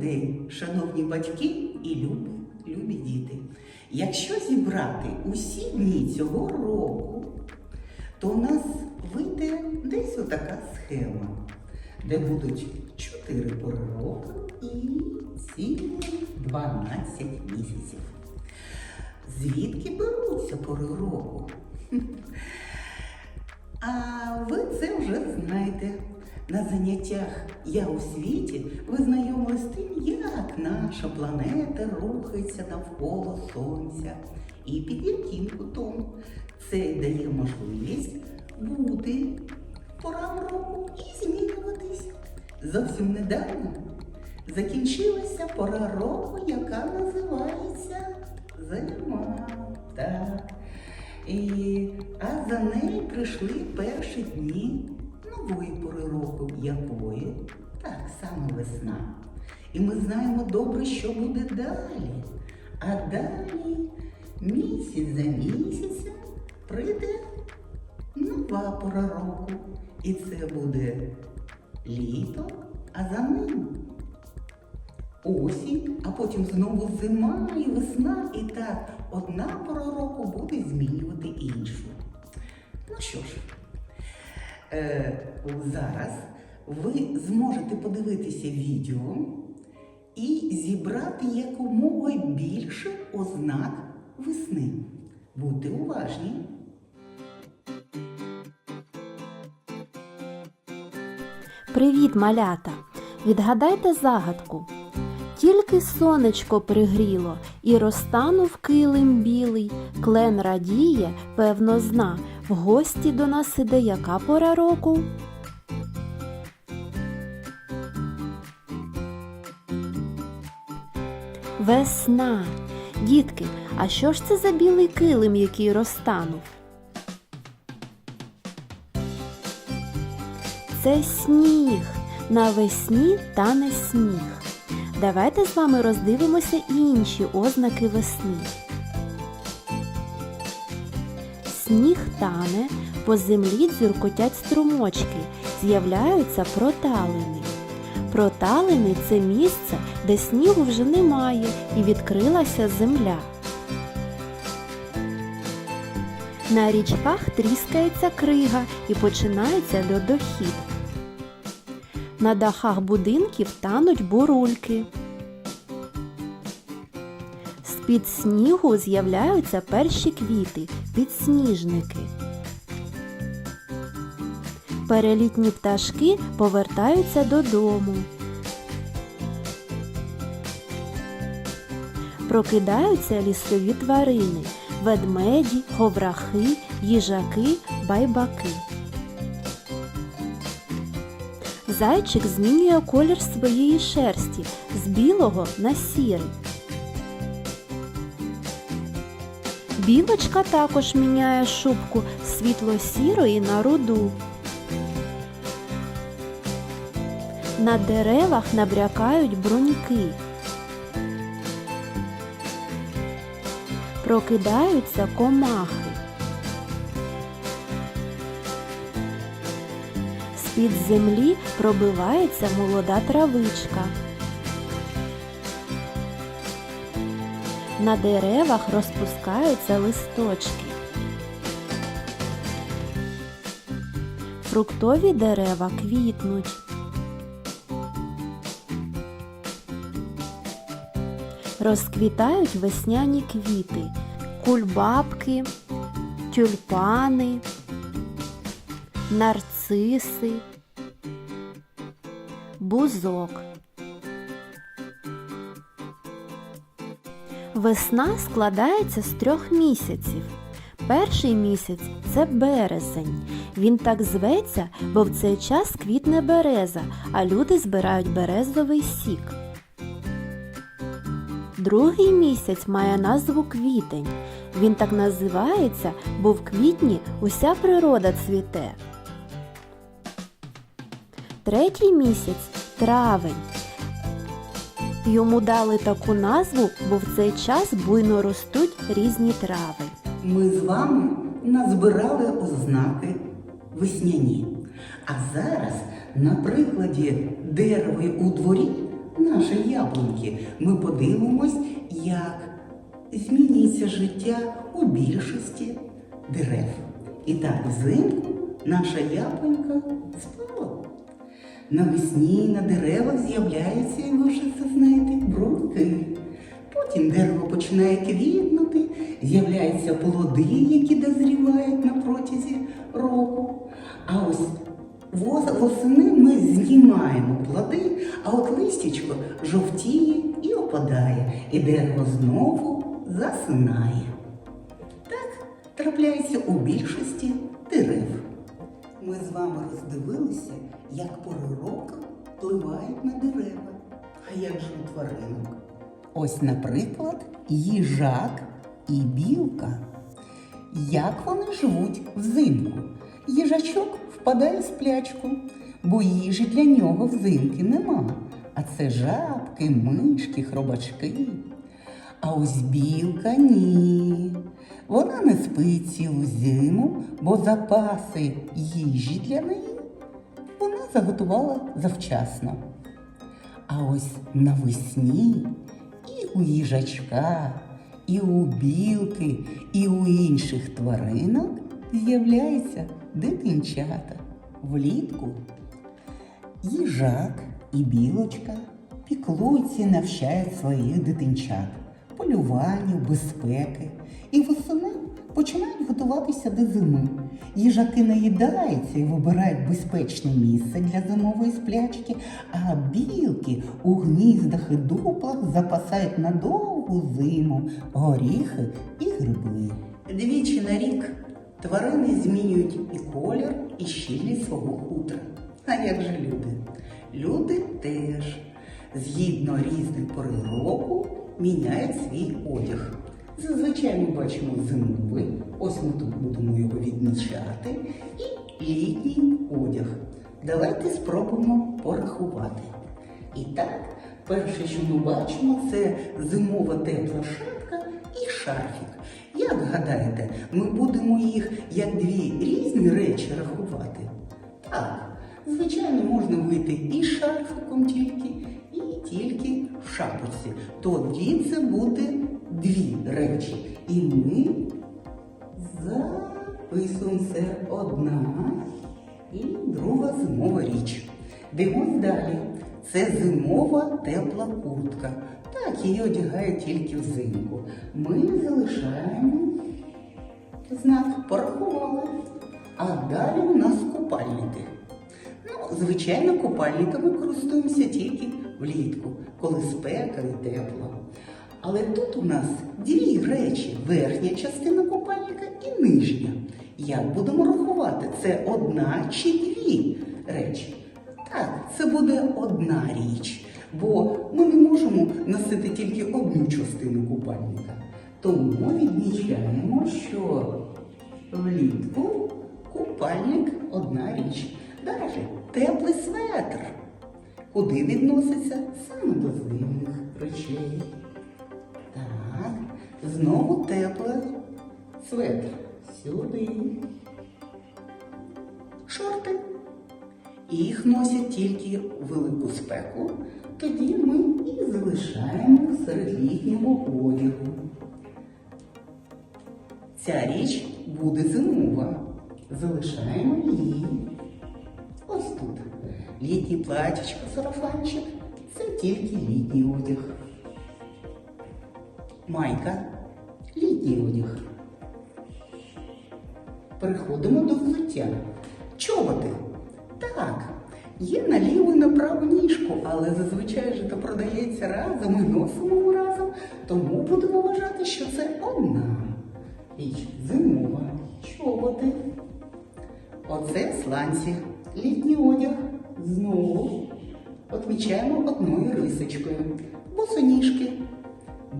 день, шановні батьки і любі, любі діти. Якщо зібрати усі дні цього року, то у нас вийде десь отака схема, де будуть 4 пори року і цілих 12 місяців. Звідки беруться пори року? А ви це вже знаєте. На заняттях Я у світі ви знайомились з тим, як наша планета рухається навколо Сонця. І під яким кутом це дає можливість бути порам року і змінюватись. Зовсім недавно закінчилася пора року, яка називається зима. Так. І, а за нею прийшли перші дні нової пори року, якої так само весна. І ми знаємо добре, що буде далі. А далі місяць за місяцем прийде нова пора року. І це буде літо, а за ним осінь, а потім знову зима і весна. І так одна пора року буде змінювати іншу. Ну що ж, зараз ви зможете подивитися відео і зібрати якомога більше ознак весни. Будьте уважні. Привіт, малята! Відгадайте загадку. Тільки сонечко пригріло і розтанув килим білий, клен радіє, певно, зна. В гості до нас іде яка пора року? Весна. Дітки, а що ж це за білий килим, який розтанув? Це сніг. Навесні тане сніг. Давайте з вами роздивимося інші ознаки весни. Сніг тане, по землі дзюркотять струмочки, з'являються проталини. Проталини це місце, де снігу вже немає і відкрилася земля. На річках тріскається крига і починається льодохід. На дахах будинків тануть бурульки. З-під снігу з'являються перші квіти, підсніжники. Перелітні пташки повертаються додому. Прокидаються лісові тварини ведмеді, ховрахи, їжаки, байбаки. Зайчик змінює колір своєї шерсті з білого на сірий. Білочка також міняє шубку з світло-сірої на руду. На деревах набрякають бруньки. Прокидаються комахи. З-під землі пробивається молода травичка. На деревах розпускаються листочки. Фруктові дерева квітнуть. Розквітають весняні квіти, кульбабки, тюльпани, нарциси, бузок. Весна складається з трьох місяців. Перший місяць це березень. Він так зветься, бо в цей час квітне береза, а люди збирають березовий сік. Другий місяць має назву квітень. Він так називається, бо в квітні уся природа цвіте. Третій місяць травень. Йому дали таку назву, бо в цей час буйно ростуть різні трави. Ми з вами назбирали ознаки весняні. А зараз на прикладі дерева у дворі наші яблуньки, ми подивимось, як змінюється життя у більшості дерев. І так, взимку наша яблунька спала. Навесні на деревах з'являються, і ви бруньки. Потім дерево починає квітнути, з'являються плоди, які дозрівають на протязі року. А ось восени ми знімаємо плоди, а от листячко жовтіє і опадає, і дерево знову засинає. Так трапляється у більшості дерев. Ми з вами роздивилися, як пори року впливають на дерева. А як же у тваринок? Ось, наприклад, їжак і білка. Як вони живуть взимку? Їжачок впадає в сплячку, бо їжі для нього взимки нема. А це жабки, мишки, хробачки. А ось білка ні. Вона не спить цілу зиму, бо запаси їжі для неї вона заготувала завчасно. А ось навесні у їжачка, і у білки, і у інших тваринок з'являються дитинчата. Влітку їжак і білочка піклуються і навчають своїх дитинчат полюванню, безпеки. І восени починають готуватися до зими. Їжаки наїдаються і вибирають безпечне місце для зимової сплячки, а білки у гніздах і дуплах запасають на довгу зиму горіхи і гриби. Двічі на рік тварини змінюють і колір, і щільність свого хутра. А як же люди? Люди теж згідно різних пори року міняють свій одяг. Зазвичай ми бачимо зимовий, ось ми тут будемо його відмічати, і літній одяг. Давайте спробуємо порахувати. І так, перше, що ми бачимо, це зимова тепла шапка і шарфік. Як гадаєте, ми будемо їх як дві різні речі рахувати? Так, звичайно, можна вийти і шарфиком тільки, і тільки в шапочці. Тоді це буде дві речі. І ми записуємо це одна і друга зимова річ. Дивимось далі. Це зимова тепла куртка. Так, її одягають тільки взимку. Ми залишаємо знак порахували. А далі у нас купальники. Ну, звичайно, купальниками користуємося тільки влітку, коли спека і тепло. Але тут у нас дві речі: верхня частина купальника і нижня. Як будемо рахувати? Це одна чи дві речі? Так, це буде одна річ, бо ми не можемо носити тільки одну частину купальника. Тому відмічаємо, що влітку купальник одна річ. Далі теплий светр. Куди відноситься? Саме до зимних речей. Знову теплий светр. Сюди. Шорти. Їх носять тільки велику спеку. Тоді ми і залишаємо серед літнього одягу. Ця річ буде зимова. Залишаємо її. Ось тут. Літній платічко, сарафанчик це тільки літній одяг. Майка літній одяг. Переходимо до взуття. Чоботи. Так, є на ліву і на праву ніжку, але зазвичай же то продається разом і носимо разом, тому будемо вважати, що це одна річ зимова. Чоботи. Оце сланці. Літній одяг. Знову отмічаємо одною рисочкою. Босоніжки.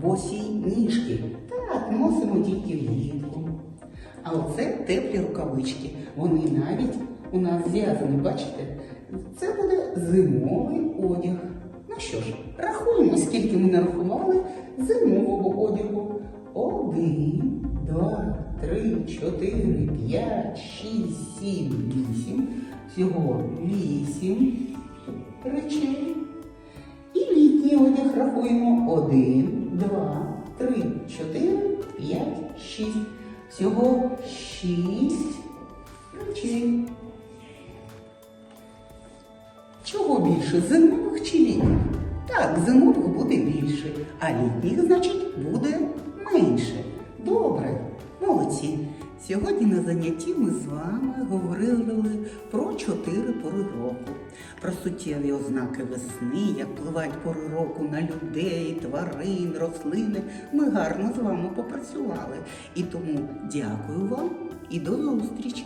Босі ніжки. Так, носимо тільки влітку. А оце теплі рукавички. Вони навіть у нас зв'язані, бачите? Це буде зимовий одяг. Ну що ж, рахуємо, скільки ми нарахували зимового одягу. Один, два, три, чотири, п'ять, шість, сім, вісім. Всього вісім речей. І літній одяг рахуємо. Один, два, три, чотири, п'ять, шість. Всього шість речей. Чого більше, зимових чи літніх? Так, зимових буде більше, а літніх, значить, буде менше. Добре, молодці. Сьогодні на занятті ми з вами говорили про чотири пори року, про суттєві ознаки весни, як впливають пори року на людей, тварин, рослини. Ми гарно з вами попрацювали. І тому дякую вам і до зустрічі!